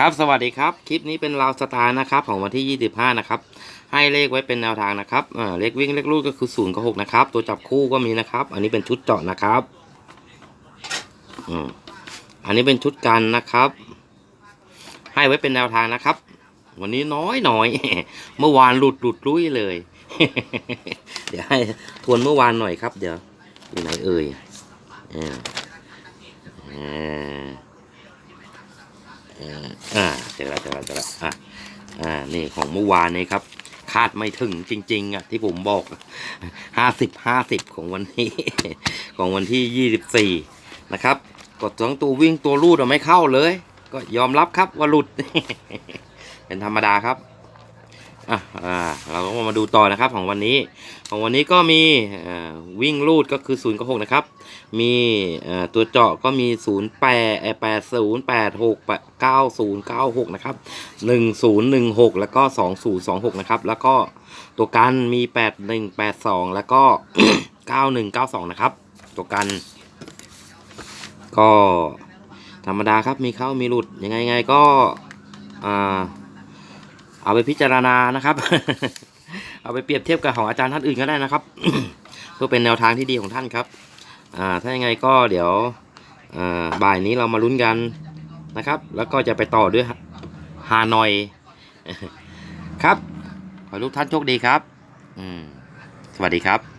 ครับสวัสดีครับ คลิปนี้เป็นราวสตาร์นะครับของวันที่ 25 นะครับ ให้เลขไว้เป็นแนวทางนะครับเลขวิ่งเลขลูกก็คือ0กับ6นะครับ ตัวจับคู่ก็มีนะครับ อันนี้เป็นชุดเจาะนะครับอันนี้เป็นชุดกันนะครับ ให้ไว้เป็นแนวทางนะครับ วันนี้น้อยหน้อย เมื่อวานหลุดหลุดลุยเลย เดี๋ยวให้ทวนเมื่อวานหน่อยครับ เดี๋ยวอยู่ไหนเอ่ยอ่าอ่า เอ่ออ่าเจอแล้วเจอแล้วเจอแล้วอ่าอ่านี่ของเมื่อวานนี้ครับ คาดไม่ถึงจริง ๆอะที่ผมบอกห้าสิบห้าสิบของวันนี้ ของวันที่ยี่สิบสี่นะครับกดทั้งตัววิ่งตัวรูดอะไม่เข้าเลย ก็ยอมรับครับว่าหลุด เป็นธรรมดาครับ อะอ่าเราก็มาดูต่อนะครับของวันนี้ ของวันนี้ก็มีวิ่งรูดก็คือ0ูนย์กับหกนะครับ มีตัวเจาะก็มี0ูนย์แปดแปดศูนย์แปดหกเก้าศูนย์เก้าหกนะครับหนึ่งศูนย์หนึ่งหกแล้วก็สองศูนย์สองหกนะครับ แล้วก็ตัวกันมีแปดหนึ่งแปดสองแล้วก็เก้าหนึ่งเก้าสองนะครับ ตัวกัน ก็ธรรมดาครับมีเข้ามีหลุดยังไงไงก็อ่า เอาไปพิจารณานะครับ เอาไปเปรียบเทียบกับของอาจารย์ท่านอื่นก็ได้นะครับเพื่อเป็นแนวทางที่ดีของท่านครับอ่าถ้ายังไงก็เดี๋ยวบ่ายนี้เรามาลุ้นกันนะครับ แล้วก็จะไปต่อด้วยฮานอยครับ ขอให้ทุกท่านโชคดีครับ สวัสดีครับ